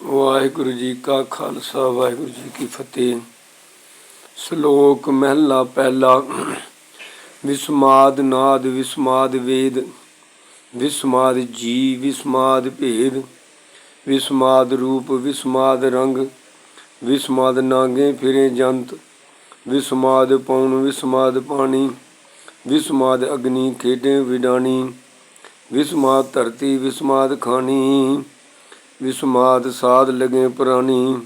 ਵਾਹਿਗੁਰੂ ਜੀ ਕਾ ਖਾਲਸਾ, ਵਾਹਿਗੁਰੂ ਜੀ ਕੀ ਫਤਿਹ। ਸ਼ਲੋਕ ਮਹਿਲਾ ਪਹਿਲਾ, ਵਿਸਮਾਦ ਨਾਦ, ਵਿਸਮਾਦ ਵੇਦ, ਵਿਸਮਾਦ ਜੀ ਵਿਸਮਾਦ ਭੇਦ, ਵਿਸਮਾਦ ਰੂਪ, ਵਿਸਮਾਦ ਰੰਗ, ਵਿਸਮਾਦ ਨਾਗੇ ਫਿਰੇ ਜੰਤ, ਵਿਸਮਾਦ ਪੌਣ ਵਿਸਮਾਦ ਪਾਣੀ, ਵਿਸਮਾਦ ਅਗਨੀ ਖੇਡੇ ਵਿਡਾਣੀ, ਵਿਸਮਾਦ ਧਰਤੀ, ਵਿਸਮਾਦ ਖਾਣੀ। ਵਿਸਮਾਦ ਸਾਧ ਲਗੇ ਪ੍ਰਾਨੀ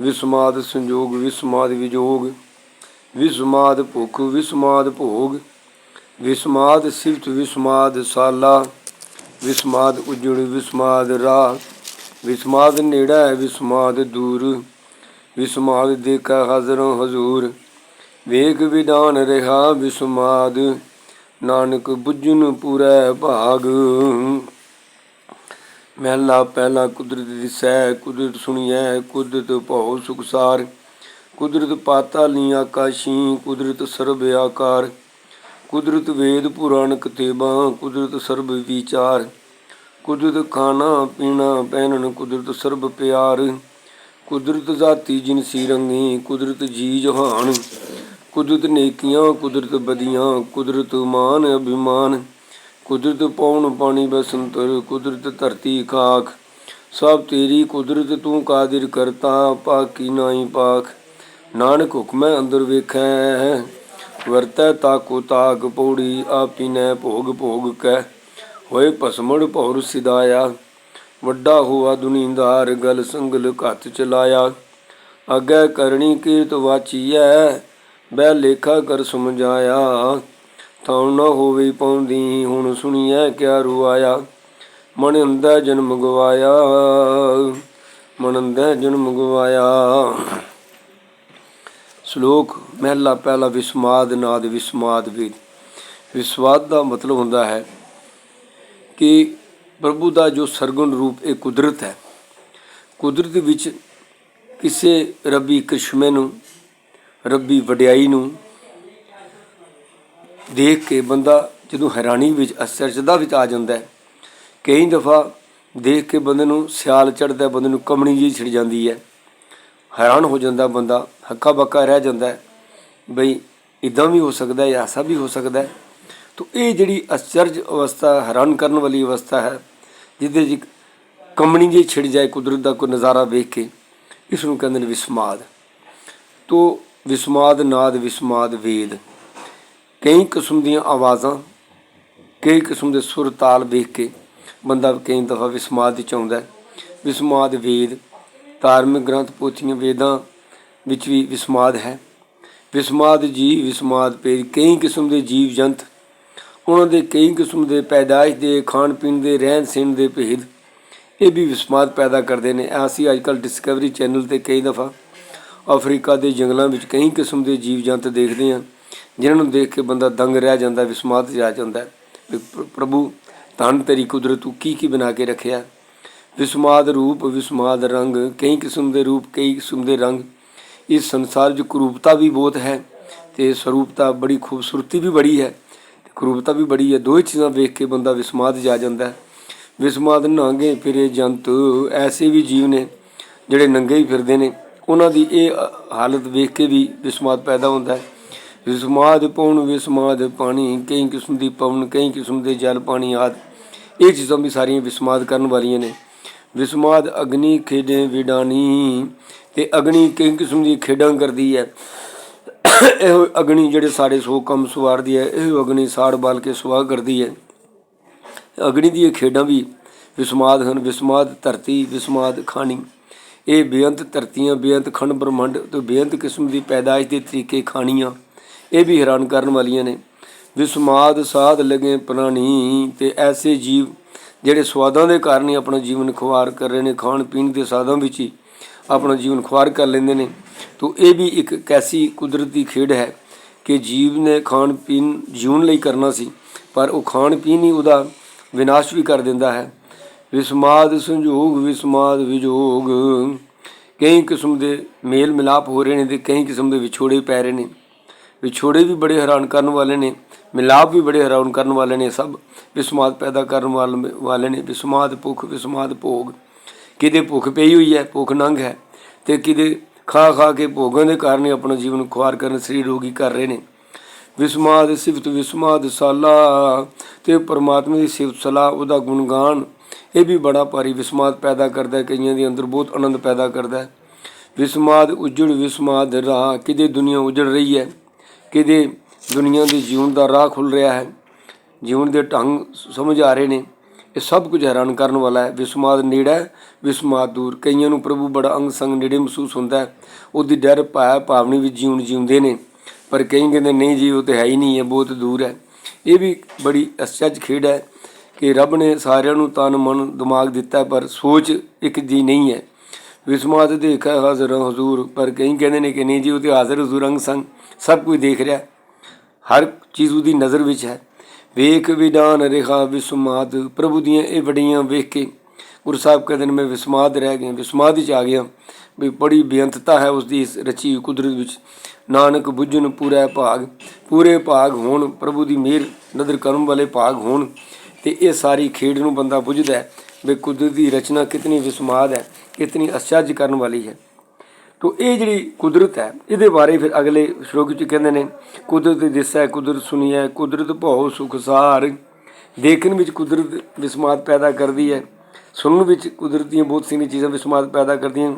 ਵਿਸਮਾਦ ਸੰਜੋਗ, ਵਿਸਮਾਦ ਵਿਜੋਗ, ਵਿਸਮਾਦ ਭੁਖ, ਵਿਸਮਾਦ ਭੋਗ, ਵਿਸਮਾਦ ਸਿਫਤ, ਵਿਸਮਾਦ ਸਾਲਾ, ਵਿਸਮਾਦ ਉਜੜ, ਵਿਸਮਾਦ ਰਾਹ, ਵਿਸਮਾਦ ਨੇੜਾ ਹੈ ਵਿਸਮਾਦ ਦੂਰ, ਵਿਸਮਾਦ ਦੇਖਾ ਹਾਜ਼ਰੋਂ ਹਜ਼ੂਰ ਵੇਖ ਵਿਧਾਨ ਰਿਹਾ ਵਿਸਮਾਦ, ਨਾਨਕ ਬੁੱਝਨ ਪੂਰੈ ਭਾਗ। ਮਹਿਲਾ ਪਹਿਲਾ ਕੁਦਰਤ ਦਿਸੈ ਕੁਦਰਤ ਸੁਣੀਐ, ਕੁਦਰਤ ਭਉ ਸੁਖਸਾਰ ਕੁਦਰਤ ਪਾਤਾਲੀ ਆਕਾਸ਼ੀ, ਕੁਦਰਤ ਸਰਬ ਆਕਾਰ। ਕੁਦਰਤ ਵੇਦ ਪੁਰਾਣ ਕਤੇਬਾਂ, ਕੁਦਰਤ ਸਰਬ ਵਿਚਾਰ। ਕੁਦਰਤ ਖਾਣਾ ਪੀਣਾ ਪਹਿਨਣ, ਕੁਦਰਤ ਸਰਬ ਪਿਆਰ। ਕੁਦਰਤ ਜ਼ਾਤੀ ਜਿਨਸੀ ਰੰਗੀ, ਕੁਦਰਤ ਜੀ ਜਹਾਨ ਕੁਦਰਤ ਨੇਕੀਆਂ, ਕੁਦਰਤ ਬਦੀਆਂ, ਕੁਦਰਤ ਮਾਨ ਅਭਿਮਾਨ। ਕੁਦਰਤ ਪੌਣ ਪਾਣੀ ਬਸੰਤਰ ਕੁਦਰਤ ਧਰਤੀ ਖਾਖ। ਸਭ ਤੇਰੀ ਕੁਦਰਤ ਤੂੰ ਕਾਦਰ ਕਰਤਾ ਪਾਕੀ ਨਾਹੀ ਪਾਖ। ਨਾਨਕ ਹੁਕਮੈ ਅੰਦਰ ਵੇਖੈ, ਵਰਤੈ ਤਾਕੋ ਤਾਕ ਪੌੜੀ ਆਪੀ ਆਪੀਨੈ ਭੋਗ ਭੋਗ ਕੈ। ਹੋਏ ਭਸਮੜ ਭੌਰ ਸਿਦਾਇਆ ਵੱਡਾ ਹੋਆ ਦੁਨੀਦਾਰ, ਗਲ ਸੰਗਲ ਘੱਤ ਚਲਾਇਆ। ਅਗੈ ਕਰਨੀ ਕੀਰਤ ਵਾਚੀਐ, ਬਹਿ ਲੇਖਾ ਕਰ ਸਮਝਾਇਆ। ਤਾਂ ਨਾ ਹੋਵੇ ਪਾਉਂਦੀ ਹੁਣ ਸੁਣੀਐ ਕਿਆ ਰੁਆਇਆ ਮਨ ਅੰਦਾ ਜਨਮ ਗਵਾਇਆ। ਮਨ ਅੰਦਾ ਜਨਮ ਗਵਾਇਆ। ਸ਼ਲੋਕ, ਮਹਿਲਾ ਪਹਿਲਾ ਵਿਸਮਾਦ, ਨਾਦ ਵਿਸਮਾਦ ਵੀ ਵਿਸਵਾਦ ਦਾ ਮਤਲਬ ਹੁੰਦਾ ਹੈ ਕਿ ਪ੍ਰਭੂ ਦਾ ਜੋ ਸਰਗੁਣ ਰੂਪ ਇਹ ਕੁਦਰਤ ਹੈ। ਕੁਦਰਤ ਵਿੱਚ ਕਿਸੇ ਰੱਬੀ ਕ੍ਰਿਸ਼ਮੇ ਨੂੰ, ਰੱਬੀ ਵਡਿਆਈ ਨੂੰ ਦੇਖ ਕੇ ਬੰਦਾ ਜਦੋਂ ਹੈਰਾਨੀ ਵਿੱਚ ਅਚਰਜਦਾ ਵਿੱਚ ਆ ਜਾਂਦਾ ਕਈ ਦਫਾ ਦੇਖ ਕੇ ਬੰਦੇ ਨੂੰ ਸਿਆਲ ਚੜਦਾ ਬੰਦੇ ਨੂੰ ਕਮਣੀ ਜੀ ਛਿੜ ਜਾਂਦੀ ਹੈ। ਹੈਰਾਨ ਹੋ ਜਾਂਦਾ ਬੰਦਾ ਹੱਕਾ ਬੱਕਾ ਰਹਿ ਜਾਂਦਾ ਬਈ ਇਦਾਂ ਵੀ ਹੋ ਸਕਦਾ ਹੈ ਐਸਾ ਵੀ ਹੋ ਸਕਦਾ ਹੈ। ਤੋ ਇਹ ਜਿਹੜੀ ਅਚਰਜ ਅਵਸਥਾ, ਹੈਰਾਨ ਕਰਨ ਵਾਲੀ ਅਵਸਥਾ ਹੈ, ਜਿਹਦੇ 'ਚ ਕਮਣੀ ਜੀ ਛਿੜ ਜਾਏ, ਕੁਦਰਤ ਦਾ ਕੋਈ ਨਜ਼ਾਰਾ ਵੇਖ ਕੇ, ਇਸ ਨੂੰ ਕਹਿੰਦੇ ਨੇ ਵਿਸਮਾਦ। ਤੋ ਵਿਸਮਾਦ ਨਾਦ, ਵਿਸਮਾਦ ਵੇਦ। ਕਈ ਕਿਸਮ ਦੀਆਂ ਆਵਾਜ਼ਾਂ, ਕਈ ਕਿਸਮ ਦੇ ਸੁਰ ਤਾਲ ਵੇਖ ਕੇ ਬੰਦਾ ਕਈ ਦਫਾ ਵਿਸਮਾਦ ਵਿੱਚ ਆਉਂਦਾ ਵਿਸਮਾਦ ਵੇਦ, ਧਾਰਮਿਕ ਗ੍ਰੰਥ ਪੋਥੀਆਂ ਵੇਦਾਂ ਵਿੱਚ ਵੀ ਵਿਸਮਾਦ ਹੈ। ਵਿਸਮਾਦ ਜੀ ਵਿਸਮਾਦ ਪੇ ਕਈ ਕਿਸਮ ਦੇ ਜੀਵ ਜੰਤ, ਉਹਨਾਂ ਦੇ ਕਈ ਕਿਸਮ ਦੇ ਪੈਦਾਇਸ਼ ਦੇ, ਖਾਣ ਪੀਣ ਦੇ, ਰਹਿਣ ਸਹਿਣ ਦੇ ਭੇਦ, ਇਹ ਵੀ ਵਿਸਮਾਦ ਪੈਦਾ ਕਰਦੇ ਨੇ। ਅਸੀਂ ਅੱਜ ਕੱਲ ਡਿਸਕਵਰੀ ਚੈਨਲ ਤੇ ਕਈ ਦਫਾ ਅਫਰੀਕਾ ਦੇ ਜੰਗਲਾਂ ਵਿੱਚ ਕਈ ਕਿਸਮ ਦੇ ਜੀਵ ਜੰਤ ਦੇਖਦੇ ਹਾਂ। ਜਿਨ੍ਹਾਂ ਨੂੰ ਦੇਖ ਕੇ ਬੰਦਾ ਦੰਗ ਰਹਿ ਜਾਂਦਾ ਵਿਸਮਾਦ ਜਾ ਜਾਂਦਾ ਪ੍ਰਭੂ ਤਨ ਤੇਰੀ ਕੁਦਰਤ, ਤੂੰ ਕੀ ਕੀ ਬਣਾ ਕੇ ਰੱਖਿਆ? ਵਿਸਮਾਦ ਰੂਪ ਵਿਸਮਾਦ ਰੰਗ, ਕਈ ਕਿਸਮ ਦੇ ਰੂਪ, ਕਈ ਕਿਸਮ ਦੇ ਰੰਗ। ਇਸ ਸੰਸਾਰ 'ਚ ਕਰੂਪਤਾ ਵੀ ਬਹੁਤ ਹੈ ਤੇ ਸਰੂਪਤਾ ਬੜੀ ਖੂਬਸੂਰਤੀ ਵੀ ਬੜੀ ਹੈ। ਕਰੂਪਤਾ ਵੀ ਬੜੀ ਹੈ। ਦੋਵੇਂ ਚੀਜ਼ਾਂ ਵੇਖ ਕੇ ਬੰਦਾ ਵਿਸਮਾਦ ਜਾ ਜਾਂਦਾ ਵਿਸਮਾਦ ਨਾਂਗੇ ਫਿਰੇ ਜੰਤ, ਐਸੇ ਵੀ ਜੀਵ ਨੇ ਜਿਹੜੇ ਨੰਗੇ ਹੀ ਫਿਰਦੇ ਨੇ। ਉਹਨਾਂ ਦੀ ਇਹ ਹਾਲਤ ਵੇਖ ਕੇ ਵੀ ਵਿਸਮਾਦ ਪੈਦਾ ਹੁੰਦਾ ਹੈ। ਵਿਸਮਾਦ ਪੌਣ ਵਿਸਮਾਦ ਪਾਣੀ, ਕਈ ਕਿਸਮ ਦੀ ਪਵਨ, ਕਈ ਕਿਸਮ ਦੇ ਜਲ ਪਾਣੀ ਆਦ। ਇਹ ਚੀਜ਼ਾਂ ਵੀ ਸਾਰੀਆਂ ਵਿਸਮਾਦ ਕਰਨ ਵਾਲੀਆਂ ਨੇ। ਵਿਸਮਾਦ ਅਗਨੀ ਖੇਡੇ ਵਿਡਾਨੀ ਤੇ ਅਗਨੀ ਕਈ ਕਿਸਮ ਦੀ ਖੇਡਾਂ ਕਰਦੀ ਹੈ। ਇਹੋ ਅਗਨੀ ਜਿਹੜੇ ਸਾਡੇ ਸੋ ਕੰਮ ਸਵਾਰਦੀ ਹੈ, ਇਹੋ ਅਗਨੀ ਸਾੜ ਬਾਲ ਕੇ ਸੁਆਹ ਕਰਦੀ ਹੈ। ਅਗਨੀ ਦੀਆਂ ਖੇਡਾਂ ਵੀ ਵਿਸਮਾਦ ਹਨ, ਵਿਸਮਾਦ ਧਰਤੀ, ਵਿਸਮਾਦ ਖਾਣੀ। ਇਹ ਬੇਅੰਤ ਧਰਤੀਆਂ, ਬੇਅੰਤ ਖੰਡ ਬ੍ਰਹਮੰਡ ਤੇ ਬੇਅੰਤ ਕਿਸਮ ਦੀ ਪੈਦਾਇਸ਼ ਦੇ ਤਰੀਕੇ ਖਾਣੀਆਂ। ਇਹ ਵੀ ਹੈਰਾਨ ਕਰਨ ਵਾਲੀਆਂ ਨੇ। ਵਿਸਮਾਦ ਸਾਧ ਲਗੇ ਪ੍ਰਾਣੀ ਤੇ ਐਸੇ ਜੀਵ ਜਿਹੜੇ ਸਵਾਦਾਂ ਦੇ ਕਾਰਨ ਹੀ ਆਪਣਾ ਜੀਵਨ ਖੁਆਰ ਕਰ ਰਹੇ ਨੇ। ਖਾਣ ਪੀਣ ਦੇ ਸਾਧਾਂ ਵਿੱਚ ਹੀ ਆਪਣਾ ਜੀਵਨ ਖੁਆਰ ਕਰ ਲੈਂਦੇ ਨੇ। ਤੋ ਇਹ ਵੀ ਇੱਕ ਕੈਸੀ ਕੁਦਰਤੀ ਖੇਡ ਹੈ ਕਿ ਜੀਵ ਨੇ ਖਾਣ ਪੀਣ ਜੀਵਨ ਲਈ ਕਰਨਾ ਸੀ, ਪਰ ਉਹ ਖਾਣ ਪੀਣ ਹੀ ਉਹਦਾ ਵਿਨਾਸ਼ ਵੀ ਕਰ ਦਿੰਦਾ ਹੈ। ਵਿਸਮਾਦ ਸੰਜੋਗ, ਵਿਸਮਾਦ ਵਿਜੋਗ। ਕਈ ਕਿਸਮ ਦੇ ਮੇਲ ਮਿਲਾਪ ਹੋ ਰਹੇ ਨੇ ਤੇ ਕਈ ਕਿਸਮ ਦੇ ਵਿਛੋੜੇ ਪੈ ਰਹੇ ਨੇ। ਵਿਛੋੜੇ ਵੀ ਬੜੇ ਹੈਰਾਨ ਕਰਨ ਵਾਲੇ ਨੇ, ਮਿਲਾਪ ਵੀ ਬੜੇ ਹੈਰਾਨ ਕਰਨ ਵਾਲੇ ਨੇ, ਸਭ ਵਿਸਮਾਦ ਪੈਦਾ ਕਰਨ ਵਾਲ- ਵਾਲੇ ਨੇ, ਵਿਸਮਾਦ ਭੁੱਖ, ਵਿਸਮਾਦ ਭੋਗ। ਕਿਤੇ ਭੁੱਖ ਪਈ ਹੋਈ ਹੈ, ਭੁੱਖ ਨੰਗ ਹੈ, ਤੇ ਕਿਤੇ ਖਾ ਖਾ ਕੇ ਭੋਗਾਂ ਦੇ ਕਾਰਨ ਹੀ ਆਪਣਾ ਜੀਵਨ ਖੁਆਰ ਕਰਨ ਸਰੀਰ ਰੋਗੀ ਕਰ ਰਹੇ ਨੇ। ਵਿਸਮਾਦ ਸਿਫਤ, ਵਿਸਮਾਦ ਸਾਲਾ, ਤੇ ਪਰਮਾਤਮਾ ਦੀ ਸਿਫਤ ਸਲਾਹ, ਉਹਦਾ ਗੁਣਗਾਨ, ਇਹ ਵੀ ਬੜਾ ਭਾਰੀ ਵਿਸਮਾਦ ਪੈਦਾ ਕਰਦਾ ਹੈ, ਕਈਆਂ ਦੇ ਅੰਦਰ ਬਹੁਤ ਆਨੰਦ ਪੈਦਾ ਕਰਦਾ ਹੈ। ਵਿਸਮਾਦ ਉਜੜ, ਵਿਸਮਾਦ ਰਾਹ, ਕਿਤੇ ਦੁਨੀਆ ਉਜੜ ਰਹੀ ਹੈ ਕਿਤੇ ਦੁਨੀਆ ਦੇ ਜੀਵਨ ਦਾ ਰਾਹ ਖੁੱਲ ਰਿਹਾ ਹੈ, ਜੀਵਨ ਦੇ ਢੰਗ ਸਮਝ ਆ ਰਹੇ ਨੇ। ਇਹ ਸਭ ਕੁਝ ਹੈਰਾਨ ਕਰਨ ਵਾਲਾ ਹੈ। ਵਿਸਮਾਦ ਨੇੜਾ ਹੈ, ਵਿਸਮਾਦ ਦੂਰ। ਕਈਆਂ ਨੂੰ ਪ੍ਰਭੂ ਬੜਾ ਅੰਗ ਸੰਗ ਨੇੜੇ ਮਹਿਸੂਸ ਹੁੰਦਾ ਹੈ। ਉਹਦੀ ਡਰ ਭਾ ਭਾਵਨੀ ਵਿੱਚ ਜੀਵਨ ਜਿਉਂਦੇ ਨੇ। ਪਰ ਕਈ ਕਹਿੰਦੇ, ਨਹੀਂ ਜੀ, ਉਹ ਤੇ ਹੈ ਹੀ ਨਹੀਂ ਹੈ ਬਹੁਤ ਦੂਰ ਹੈ। ਇਹ ਵੀ ਬੜੀ ਅਸਚਜ ਖੇਡ ਹੈ ਕਿ ਰੱਬ ਨੇ ਸਾਰਿਆਂ ਨੂੰ ਤਨ, ਮਨ, ਦਿਮਾਗ ਦਿੱਤਾ ਪਰ ਸੋਚ ਇੱਕ ਜੀ ਨਹੀਂ ਹੈ। ਵਿਸਮਾਦ ਦੇਖਾ ਹਾਜ਼ਰ ਹਜ਼ੂਰ। ਪਰ ਕਈ ਕਹਿੰਦੇ ਨੇ ਕਿ ਨਹੀਂ ਜੀ, ਉਹ ਤੇ ਹਾਜ਼ਰ ਹਜ਼ੂਰ ਅੰਗ ਸੰਗ ਸਭ ਕੁਝ ਦੇਖ ਰਿਹਾ। ਹਰ ਚੀਜ਼ ਉਹਦੀ ਨਜ਼ਰ ਵਿੱਚ ਹੈ। ਵੇਖ ਵਿਦਾਨ ਰੇਖਾ ਵਿਸਮਾਦ। ਪ੍ਰਭੂ ਦੀਆਂ ਇਹ ਵਡੀਆਂ ਵੇਖ ਕੇ ਗੁਰੂ ਸਾਹਿਬ ਕਹਿੰਦੇ ਨੇ, ਮੈਂ ਵਿਸਮਾਦ ਰਹਿ ਗਿਆ, ਵਿਸਮਾਦ ਵਿੱਚ ਆ ਗਿਆ। ਵੀ ਬੜੀ ਬੇਅੰਤਤਾ ਹੈ ਉਸ ਦੀ ਇਸ ਰਚੀ ਕੁਦਰਤ ਵਿੱਚ। ਨਾਨਕ ਬੁੱਝਣ ਪੂਰਾ ਭਾਗ, ਪੂਰੇ ਭਾਗ ਹੋਣ, ਪ੍ਰਭੂ ਦੀ ਮਿਹਰ, ਨਦਰ ਕਰਮ ਵਾਲੇ ਭਾਗ ਹੋਣ ਤੇ ਇਹ ਸਾਰੀ ਖੇਡ ਨੂੰ ਬੰਦਾ ਬੁੱਝਦਾ ਹੈ। ਵੀ ਕੁਦਰਤ ਦੀ ਰਚਨਾ ਕਿਤਨੀ ਵਿਸਮਾਦ ਹੈ, ਕਿਤਨੀ ਅਚਰਜ ਕਰਨ ਵਾਲੀ ਹੈ। ਤੋ ਇਹ ਜਿਹੜੀ ਕੁਦਰਤ ਹੈ, ਇਹਦੇ ਬਾਰੇ ਫਿਰ ਅਗਲੇ ਸ਼ਲੋਕ ਵਿੱਚ ਕਹਿੰਦੇ ਨੇ, ਕੁਦਰਤ ਦਿਸੈ, ਕੁਦਰਤ ਸੁਣੀਐ, ਕੁਦਰਤ ਭਉ ਸੁਖਸਾਰ ਦੇਖਣ ਵਿੱਚ ਕੁਦਰਤ ਵਿਸਮਾਦ ਪੈਦਾ ਕਰਦੀ ਹੈ, ਸੁਣਨ ਵਿੱਚ ਕੁਦਰਤ ਦੀਆਂ ਬਹੁਤ ਸਾਰੀਆਂ ਚੀਜ਼ਾਂ ਵਿਸਮਾਦ ਪੈਦਾ ਕਰਦੀਆਂ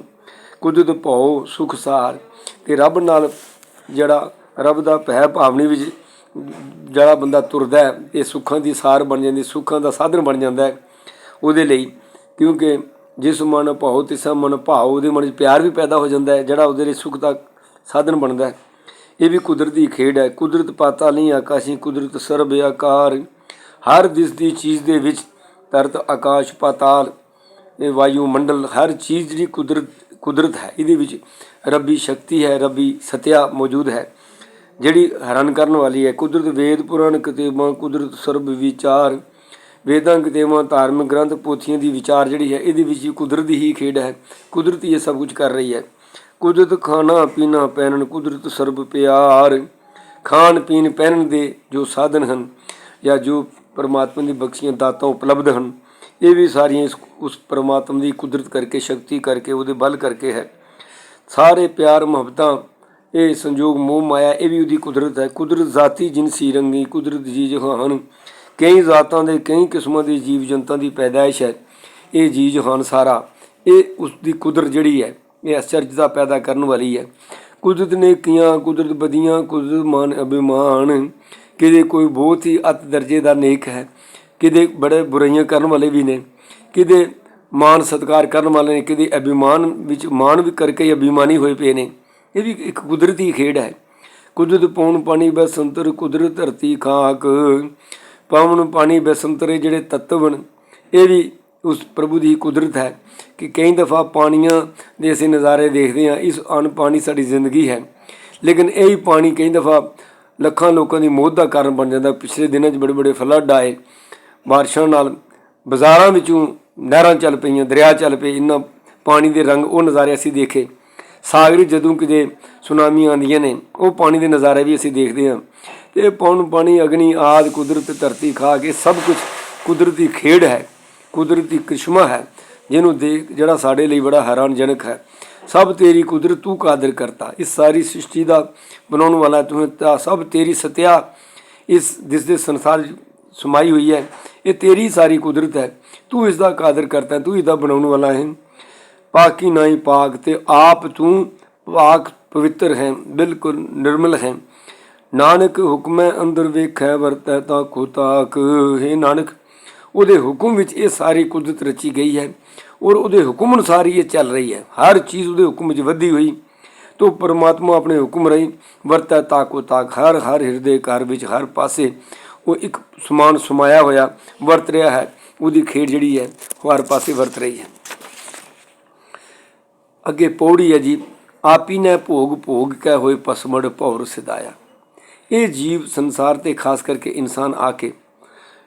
ਕੁਦਰਤ ਭਉ ਸੁਖਸਾਰ ਤੇ ਰੱਬ ਨਾਲ ਜਿਹੜਾ, ਰੱਬ ਦਾ ਭੈ ਭਾਵਨੀ ਵਿੱਚ ਜਿਹੜਾ ਬੰਦਾ ਤੁਰਦਾ ਹੈ, ਇਹ ਸੁੱਖਾਂ ਦੀ ਸਾਰ ਬਣ ਜਾਂਦੀ ਸੁੱਖਾਂ ਦਾ ਸਾਧਨ ਬਣ ਜਾਂਦਾ ਹੈ। ਉਹਦੇ ਲਈ, ਕਿਉਂਕਿ ਜਿਸ ਮਨ ਭਾਉ, ਤਿਸਾ ਮਨ ਭਾਉ, ਉਹਦੇ ਮਨ 'ਚ ਪਿਆਰ ਵੀ ਪੈਦਾ ਹੋ ਜਾਂਦਾ ਹੈ, ਜਿਹੜਾ ਉਹਦੇ ਲਈ ਸੁੱਖ ਦਾ ਸਾਧਨ ਬਣਦਾ ਹੈ। ਇਹ ਵੀ ਕੁਦਰਤੀ ਖੇਡ ਹੈ। ਕੁਦਰਤ ਪਾਤਾ ਨਹੀਂ ਆਕਾਸ਼ੀ, ਕੁਦਰਤ ਸਰਬ ਆਕਾਰ। ਹਰ ਦਿਸਦੀ ਚੀਜ਼ ਦੇ ਵਿੱਚ ਤਰਤ ਆਕਾਸ਼ ਪਾਤਾਲ, ਇਹ ਵਾਯੂ ਮੰਡਲ, ਹਰ ਚੀਜ਼ ਜਿਹੜੀ ਕੁਦਰਤ ਕੁਦਰਤ ਹੈ, ਇਹਦੇ ਵਿੱਚ ਰੱਬੀ ਸ਼ਕਤੀ ਹੈ, ਰੱਬੀ ਸਤਿਆ ਮੌਜੂਦ ਹੈ। ਜਿਹੜੀ ਹੈਰਾਨ ਕਰਨ ਵਾਲੀ ਹੈ, ਕੁਦਰਤ ਵੇਦ ਪੁਰਾਣ ਕਿਤਾਬਾਂ ਕੁਦਰਤ ਸਰਬ ਵਿਚਾਰ। ਵੇਦਾਂ ਕਿਤਾਬਾਂ ਧਾਰਮਿਕ ਗ੍ਰੰਥ ਪੋਥੀਆਂ ਦੀ ਵਿਚਾਰ ਜਿਹੜੀ ਹੈ, ਇਹਦੇ ਵਿੱਚ ਵੀ ਕੁਦਰਤ ਦੀ ਹੀ ਖੇਡ ਹੈ। ਕੁਦਰਤ ਹੀ ਇਹ ਸਭ ਕੁਝ ਕਰ ਰਹੀ ਹੈ। ਕੁਦਰਤ ਖਾਣਾ ਪੀਣਾ ਪਹਿਨਣ, ਕੁਦਰਤ ਸਰਬ ਪਿਆਰ। ਖਾਣ ਪੀਣ ਪਹਿਨਣ ਦੇ ਜੋ ਸਾਧਨ ਹਨ ਜਾਂ ਜੋ ਪਰਮਾਤਮਾ ਦੀ ਬਖਸ਼ੀਆਂ ਦਾਤਾਂ ਉਪਲਬਧ ਹਨ, ਇਹ ਵੀ ਸਾਰੀਆਂ ਇਸ, ਉਸ ਪਰਮਾਤਮਾ ਦੀ ਕੁਦਰਤ ਕਰਕੇ, ਸ਼ਕਤੀ ਕਰਕੇ, ਉਹਦੇ ਬਲ ਕਰਕੇ ਹੈ। ਸਾਰੇ ਪਿਆਰ, ਮੁਹੱਬਤਾਂ, ਇਹ ਸੰਜੋਗ ਮੋਹ ਮਾਇਆ, ਇਹ ਵੀ ਉਹਦੀ ਕੁਦਰਤ ਹੈ। ਕੁਦਰਤ ਜ਼ਾਤੀ ਜਿਨਸੀ ਰੰਗੀ, ਕੁਦਰਤ ਜੀ ਜਹਾਨ ਕਈ ਜ਼ਾਤਾਂ ਦੇ, ਕਈ ਕਿਸਮਾਂ ਦੇ ਜੀਵ ਜੰਤਾਂ ਦੀ ਪੈਦਾਇਸ਼ ਹੈ। ਇਹ ਜੀ ਜਹਾਨ ਸਾਰਾ, ਇਹ ਉਸ ਦੀ ਕੁਦਰਤ ਜਿਹੜੀ ਹੈ, ਇਹ ਅਚਰਜਤਾ ਪੈਦਾ ਕਰਨ ਵਾਲੀ ਹੈ। ਕੁਦਰਤ ਨੇ ਕੀਆਂ, ਕੁਦਰਤ ਬਦੀਆਂ ਕੁਦਰਤ ਮਾਨ, ਅਭਿਮਾਨ, ਕਿਤੇ ਕੋਈ ਬਹੁਤ ਹੀ ਅਤ ਦਰਜੇ ਦਾ ਨੇਕ ਹੈ, ਕਿਤੇ ਬੜੇ ਬੁਰਾਈਆਂ ਕਰਨ ਵਾਲੇ ਵੀ ਨੇ, ਕਿਤੇ ਮਾਨ ਸਤਕਾਰ ਕਰਨ ਵਾਲੇ ਨੇ, ਕਿਤੇ ਅਭਿਮਾਨ ਵਿੱਚ ਮਾਨ ਵੀ ਕਰਕੇ ਅਭਿਮਾਨੀ ਹੋਏ ਪਏ ਨੇ। ਇਹ ਵੀ ਇੱਕ ਕੁਦਰਤੀ ਖੇਡ ਹੈ। ਕੁਦਰਤ ਪੌਣ ਪਾਣੀ ਬਸੰਤਰ ਕੁਦਰਤ ਧਰਤੀ ਖਾਕ। ਪਾਵਨ ਪਾਣੀ ਬਸੰਤਰੇ ਜਿਹੜੇ ਤੱਤਵ ਨੇ ਇਹ ਵੀ ਉਸ ਪ੍ਰਭੂ ਦੀ ਕੁਦਰਤ ਹੈ ਕਿ ਕਈ ਦਫਾ ਪਾਣੀਆਂ ਦੇ ਅਸੀਂ ਨਜ਼ਾਰੇ ਦੇਖਦੇ ਹਾਂ, ਇਸ ਅਨ ਪਾਣੀ ਸਾਡੀ ਜ਼ਿੰਦਗੀ ਹੈ। ਲੇਕਿਨ ਇਹ ਹੀ ਪਾਣੀ ਕਈ ਦਫਾ ਲੱਖਾਂ ਲੋਕਾਂ ਦੀ ਮੌਤ ਦਾ ਕਾਰਨ ਬਣ ਜਾਂਦਾ। ਪਿਛਲੇ ਦਿਨਾਂ 'ਚ ਬੜੇ ਬੜੇ ਫਲੱਡ ਆਏ, ਬਾਰਿਸ਼ਾਂ ਨਾਲ ਬਾਜ਼ਾਰਾਂ ਵਿੱਚੋਂ ਨਹਿਰਾਂ ਚੱਲ ਪਈਆਂ, ਦਰਿਆ ਚੱਲ ਪਏ, ਇੰਨਾ ਪਾਣੀ ਦੇ ਰੰਗ ਉਹ ਨਜ਼ਾਰੇ ਅਸੀਂ ਦੇਖੇ। ਸਾਗਰ ਜਦੋਂ ਕਿਤੇ ਸੁਨਾਮੀਆਂ ਆਉਂਦੀਆਂ ਨੇ, ਉਹ ਪਾਣੀ ਦੇ ਨਜ਼ਾਰੇ ਵੀ ਅਸੀਂ ਦੇਖਦੇ ਹਾਂ। ਇਹ ਪੌਣ ਪਾਣੀ ਅਗਨੀ, ਆਦ, ਕੁਦਰਤ, ਧਰਤੀ ਖਾ ਕੇ ਸਭ ਕੁਝ ਕੁਦਰਤੀ ਖੇਡ ਹੈ, ਕੁਦਰਤੀ ਕ੍ਰਿਸ਼ਮਾ ਹੈ, ਜਿਹਨੂੰ ਦੇਖ ਜਿਹੜਾ ਸਾਡੇ ਲਈ ਬੜਾ ਹੈਰਾਨਜਨਕ ਹੈ। ਸਭ ਤੇਰੀ ਕੁਦਰਤ ਤੂੰ ਕਾਦਰ ਕਰਤਾ। ਇਸ ਸਾਰੀ ਸ੍ਰਿਸ਼ਟੀ ਦਾ ਬਣਾਉਣ ਵਾਲਾ ਤੂੰ ਤਾਂ ਸਭ ਤੇਰੀ ਸਤਿਆ ਇਸ, ਜਿਸ ਦੇ ਸੰਸਾਰ 'ਚ ਸਮਾਈ ਹੋਈ ਹੈ, ਇਹ ਤੇਰੀ ਸਾਰੀ ਕੁਦਰਤ ਹੈ। ਤੂੰ ਇਸ ਦਾ ਕਾਦਰ ਕਰਤਾ, ਤੂੰ ਇਸ ਬਣਾਉਣ ਵਾਲਾ ਹੈ। ਪਾਕੀ ਨਾਈ ਪਾਕ ਤੇ ਆਪ ਤੂੰ ਪਾਕ ਪਵਿੱਤਰ ਹੈ, ਬਿਲਕੁਲ ਨਿਰਮਲ ਹੈ। ਨਾਨਕ ਹੁਕਮੈ ਅੰਦਰ ਵੇਖੈ, ਵਰਤੈ ਤਾ ਕੋ ਤਾਕ ਹੈ ਨਾਨਕ, ਉਹਦੇ ਹੁਕਮ ਵਿੱਚ ਇਹ ਸਾਰੀ ਕੁਦਰਤ ਰਚੀ ਗਈ ਹੈ ਔਰ ਉਹਦੇ ਹੁਕਮ ਅਨੁਸਾਰ ਹੀ ਇਹ ਚੱਲ ਰਹੀ ਹੈ। ਹਰ ਚੀਜ਼ ਉਹਦੇ ਹੁਕਮ ਵਿੱਚ ਵਧੀ ਹੋਈ ਤੋ ਪਰਮਾਤਮਾ ਆਪਣੇ ਹੁਕਮ ਰਹੀ ਵਰਤੈ ਤਾ ਕੋ ਤਾਕ ਹਰ ਹਰ ਹਿਰਦੇ ਘਰ ਵਿੱਚ, ਹਰ ਪਾਸੇ ਉਹ ਇੱਕ ਸਮਾਨ ਸਮਾਇਆ ਹੋਇਆ ਵਰਤ ਰਿਹਾ ਹੈ। ਉਹਦੀ ਖੇਡ ਜਿਹੜੀ ਹੈ ਉਹ ਹਰ ਪਾਸੇ ਵਰਤ ਰਹੀ ਹੈ। ਅੱਗੇ ਪੌੜੀ ਹੈ ਜੀ, ਆਪੀ ਨੇ ਭੋਗ ਭੋਗ ਕੈ ਹੋਏ ਪਸਮੜ ਭੌਰ ਸਿਦਾਇਆ ਇਹ ਜੀਵ ਸੰਸਾਰ ਤੇ ਖਾਸ ਕਰਕੇ ਇਨਸਾਨ ਆ ਕੇ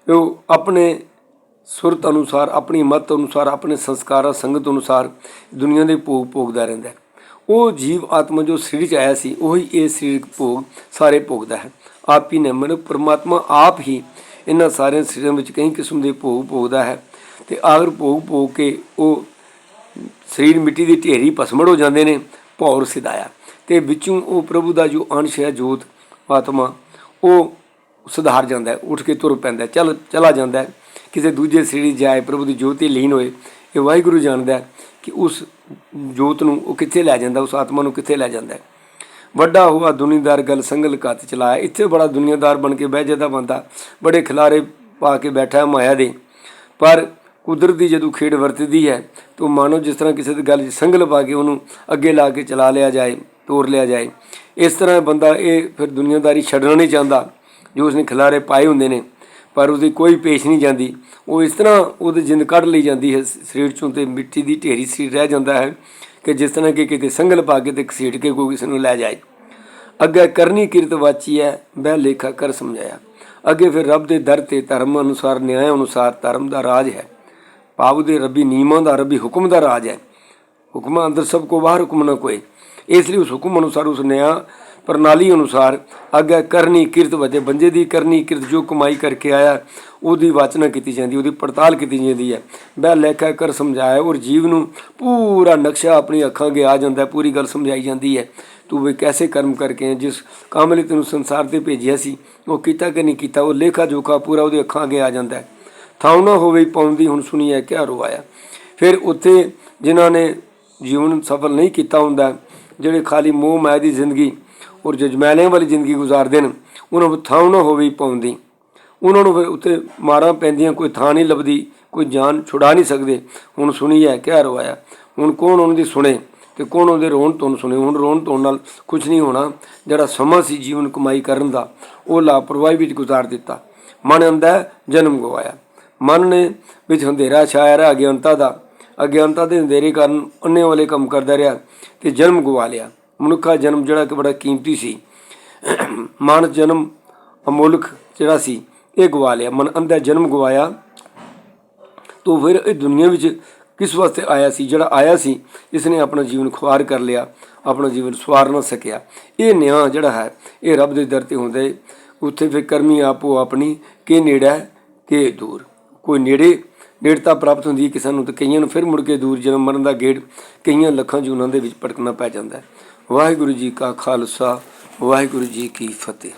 ਉਹ ਆਪਣੇ ਸੁਰਤ ਅਨੁਸਾਰ, ਆਪਣੀ ਮਤ ਅਨੁਸਾਰ, ਆਪਣੇ ਸੰਸਕਾਰਾਂ, ਸੰਗਤ ਅਨੁਸਾਰ ਦੁਨੀਆ ਦੇ ਭੋਗ ਭੋਗਦਾ ਰਹਿੰਦਾ ਹੈ। ਉਹ ਜੀਵ ਆਤਮਾ ਜੋ ਸਰੀਰ ਚ ਆਇਆ ਸੀ, ਉਹੀ ਇਹ ਸਰੀਰਕ ਭੋਗ ਸਾਰੇ ਭੋਗਦਾ ਹੈ। ਆਪ ਹੀ ਨੇ ਮਨ ਪਰਮਾਤਮਾ ਆਪ ਹੀ ਇਹਨਾਂ ਸਾਰਿਆਂ ਸਰੀਰਾਂ ਵਿੱਚ ਕਈ ਕਿਸਮ ਦੇ ਭੋਗ ਭੋਗਦਾ ਹੈ ਤੇ ਆਖਰ ਭੋਗ ਭੋਗ ਕੇ ਉਹ ਸਰੀਰ ਮਿੱਟੀ ਦੀ ਢੇਰੀ ਭਸਮੜ ਹੋ ਜਾਂਦੇ ਨੇ, ਭੌਰ ਸਿਧਾਇਆ। ਤੇ ਵਿੱਚੋਂ ਉਹ ਪ੍ਰਭੂ ਦਾ ਜੋ ਅੰਸ਼ ਹੈ ਜੋਤ ਆਤਮਾ, ਉਹ ਸੁਧਾਰ ਜਾਂਦਾ ਉੱਠ ਕੇ ਤੁਰ ਪੈਂਦਾ ਚਲ, ਚਲਾ ਜਾਂਦਾ ਕਿਸੇ ਦੂਜੇ ਸਰੀਰ ਜਾਏ, ਪ੍ਰਭੂ ਦੀ ਜੋਤੀ ਲੀਨ ਹੋਏ, ਇਹ ਵਾਹਿਗੁਰੂ ਜਾਣਦਾ ਕਿ ਉਸ ਜੋਤ ਨੂੰ ਉਹ ਕਿੱਥੇ ਲੈ ਜਾਂਦਾ, ਉਸ ਆਤਮਾ ਨੂੰ ਕਿੱਥੇ ਲੈ ਜਾਂਦਾ ਵੱਡਾ ਹੋਆ ਦੁਨੀਦਾਰ ਗੱਲ ਸੰਗਲ ਕੱਤ ਚਲਾਇਆ, ਇੱਥੇ ਬੜਾ ਦੁਨੀਆਦਾਰ ਬਣ ਕੇ ਬਹਿ ਜਾਂਦਾ ਬੰਦਾ, ਬੜੇ ਖਿਲਾਰੇ ਪਾ ਕੇ ਬੈਠਾ ਮਾਇਆ ਦੇ। ਪਰ ਕੁਦਰਤ ਦੀ ਜਦੋਂ ਖੇਡ ਵਰਤਦੀ ਹੈ, ਤਾਂ ਮਾਨੋ ਜਿਸ ਤਰ੍ਹਾਂ ਕਿਸੇ ਦੀ ਗੱਲ 'ਚ ਸੰਗਲ ਪਾ ਕੇ ਉਹਨੂੰ ਅੱਗੇ ਲਾ ਕੇ ਚਲਾ ਲਿਆ ਜਾਏ, ਤੋਰ ਲਿਆ ਜਾਏ ਇਸ ਤਰ੍ਹਾਂ ਬੰਦਾ ਇਹ ਫਿਰ ਦੁਨੀਆਦਾਰੀ ਛੱਡਣਾ ਨਹੀਂ ਚਾਹੁੰਦਾ, ਜੋ ਉਸਨੇ ਖਿਲਾਰੇ ਪਾਏ ਹੁੰਦੇ ਨੇ, ਪਰ ਉਹਦੀ ਕੋਈ ਪੇਸ਼ ਨਹੀਂ ਜਾਂਦੀ। ਉਹ ਇਸ ਤਰ੍ਹਾਂ ਉਹਦੀ ਜਿੰਦ ਕੱਢ ਲਈ ਜਾਂਦੀ ਹੈ ਸਰੀਰ ਚੋਂ ਤੇ ਮਿੱਟੀ ਦੀ ਢੇਰੀ ਸਰੀਰ ਰਹਿ ਜਾਂਦਾ ਹੈ ਕਿ ਜਿਸ ਤਰ੍ਹਾਂ ਕਿ ਕਿਤੇ ਸੰਗਲ ਪਾ ਕੇ ਤੇ ਘਸੀਟ ਕੇ ਕੋਈ ਕਿਸੇ ਨੂੰ ਲੈ ਜਾਏ। ਅੱਗੇ ਕਰਨੀ ਕਿਰਤ ਵਾਚੀ ਹੈ ਬਹਿ ਲੇਖਾ ਕਰ ਸਮਝਾਇਆ। ਅੱਗੇ ਫਿਰ ਰੱਬ ਦੇ ਦਰ ਤੇ ਧਰਮ ਅਨੁਸਾਰ, ਨਿਆਂ ਅਨੁਸਾਰ ਧਰਮ ਦਾ ਰਾਜ ਹੈ। ਭਾਵ ਦੇ ਰੱਬੀ ਨਿਯਮਾਂ ਦਾ, ਰੱਬੀ ਹੁਕਮ ਦਾ ਰਾਜ ਹੈ। ਹੁਕਮਾਂ ਅੰਦਰ ਸਭ ਕੋ ਬਾਹਰ ਹੁਕਮ ਨਾ ਕੋਏ ਇਸ ਲਈ ਉਸ ਹੁਕਮ ਅਨੁਸਾਰ ਉਸ ਨਿਆਂ ਪ੍ਰਣਾਲੀ ਅਨੁਸਾਰ ਅੱਗੇ ਕਰਨੀ ਕਿਰਤ ਵਜੇ ਬੰਦੇ ਦੀ ਕਰਨੀ ਕਿਰਤ ਜੋ ਕਮਾਈ ਕਰਕੇ ਆਇਆ ਉਹਦੀ ਵਾਚਨਾ ਕੀਤੀ ਜਾਂਦੀ ਉਹਦੀ ਪੜਤਾਲ ਕੀਤੀ ਜਾਂਦੀ ਹੈ। ਬਹਿ ਲੇਖਾ ਕਰ ਸਮਝਾਇਆ ਔਰ ਜੀਵ ਨੂੰ ਪੂਰਾ ਨਕਸ਼ਾ ਆਪਣੀ ਅੱਖਾਂ ਅੱਗੇ ਆ ਜਾਂਦਾ ਪੂਰੀ ਗੱਲ ਸਮਝਾਈ ਜਾਂਦੀ ਹੈ। ਤੂੰ ਵੀ ਕੈਸੇ ਕਰਮ ਕਰਕੇ ਹੈ, ਜਿਸ ਕੰਮ ਲਈ ਤੈਨੂੰ ਸੰਸਾਰ ਤੇ ਭੇਜਿਆ ਸੀ ਉਹ ਕੀਤਾ ਕਿ ਨਹੀਂ ਕੀਤਾ ਉਹ ਲੇਖਾ ਜੋਖਾ ਪੂਰਾ ਉਹਦੇ ਅੱਖਾਂ ਅੱਗੇ ਆ ਜਾਂਦਾ ਹੈ। ਥਾਉ ਨਾ ਹੋਵੇ ਪਾਉਂਦੀ ਹੁਣ ਸੁਣੀ ਹੈ ਕਿਆ ਰਵਾਇਆ। ਫਿਰ ਉੱਥੇ ਜਿਨ੍ਹਾਂ ਨੇ ਜੀਵਨ ਸਫਲ ਨਹੀਂ ਕੀਤਾ ਹੁੰਦਾ ਜਿਹੜੇ ਖਾਲੀ ਮੋਹ ਮਾਇਆ ਦੀ ਜ਼ਿੰਦਗੀ ਔਰ ਜਜਮੈਲਿਆਂ ਵਾਲੀ ਜ਼ਿੰਦਗੀ ਗੁਜ਼ਾਰਦੇ ਨੇ, ਉਹਨਾਂ ਨੂੰ ਥਾਉ ਨਾ ਹੋਵੇ ਪਾਉਂਦੀ। ਉਹਨਾਂ ਨੂੰ ਫਿਰ ਉੱਥੇ ਮਾਰਾਂ ਪੈਂਦੀਆਂ, ਕੋਈ ਥਾਂ ਨਹੀਂ ਲੱਭਦੀ, ਕੋਈ ਜਾਨ ਛੁਡਾ ਨਹੀਂ ਸਕਦੇ। ਹੁਣ ਸੁਣੀ ਹੈ ਕਿਆ ਰਵਾਇਆ ਹੁਣ ਕੌਣ ਉਹਨਾਂ ਦੀ ਸੁਣੇ ਤੇ ਕੌਣ ਉਹਦੇ ਰੋਣ ਤੋਂ ਸੁਣੇ? ਹੁਣ ਰੋਣ ਤੋਂ ਨਾਲ ਕੁਝ ਨਹੀਂ ਹੋਣਾ, ਜਿਹੜਾ ਸਮਾਂ ਸੀ ਜੀਵਨ ਕਮਾਈ ਕਰਨ ਦਾ, ਉਹ ਲਾਪਰਵਾਹੀ ਵਿੱਚ ਗੁਜ਼ਾਰ ਦਿੱਤਾ। ਮਨ ਅੰਦਾ ਜਨਮ ਗਵਾਇਆ। ਮਨ ਨੇ ਵਿੱਚ ਹਨੇਰਾ ਛਾਇਆ ਰਿਹਾ ਅਗਿਆਨਤਾ ਦਾ। ਅਗਿਆਨਤਾ ਦੇ ਅੰਧੇਰੇ ਕਾਰਨ ਅੰਨੇ ਵਾਲੇ ਕੰਮ ਕਰਦਾ ਰਿਹਾ ਤੇ ਜਨਮ ਗਵਾ ਲਿਆ। ਮਨੁੱਖਾ ਜਨਮ ਜਿਹੜਾ ਕਿ ਬੜਾ ਕੀਮਤੀ ਸੀ। ਮਾਨਸ ਜਨਮ ਅਮੁੱਲਕ ਜਿਹੜਾ ਸੀ, ਇਹ ਗਵਾ ਲਿਆ। ਮਨ ਅੰਦਾ ਜਨਮ ਗਵਾਇਆ ਤੋ ਫਿਰ ਇਹ ਦੁਨੀਆ ਵਿੱਚ ਕਿਸ ਵਾਸਤੇ ਆਇਆ ਸੀ, ਜਿਹੜਾ ਆਇਆ ਸੀ ਇਸ ਨੇ ਆਪਣਾ ਜੀਵਨ ਖੁਆਰ ਕਰ ਲਿਆ, ਆਪਣਾ ਜੀਵਨ ਸਵਾਰ ਨਾ ਸਕਿਆ। ਇਹ ਨਿਆਂ ਜਿਹੜਾ ਹੈ, ਇਹ ਰੱਬ ਦੇ ਦਰ ਤੇ ਹੁੰਦਾ। ਹੈ ਉੱਥੇ ਫਿਰ ਕਰਮੀ ਆਪੋ ਆਪਣੀ, ਕਿ ਨੇੜਾ ਕਿ ਦੂਰ। ਕੋਈ ਨੇੜੇ ਨੇੜਤਾ ਪ੍ਰਾਪਤ ਹੁੰਦੀ ਹੈ ਕਿਸਾਨ ਨੂੰ, ਤੇ ਕਈਆਂ ਨੂੰ ਫਿਰ ਮੁੜ ਕੇ ਦੂਰ ਜਨਮ ਮਰਨ ਦਾ ਗੇੜ, ਕਈਆਂ ਲੱਖਾਂ ਜੂਨਾਂ ਦੇ ਵਿੱਚ ਭਟਕਣਾ ਪੈ ਜਾਂਦਾ ਹੈ। ਵਾਹਿਗੁਰੂ ਜੀ ਕਾ ਖਾਲਸਾ, ਵਾਹਿਗੁਰੂ ਜੀ ਕੀ ਫਤਿਹ।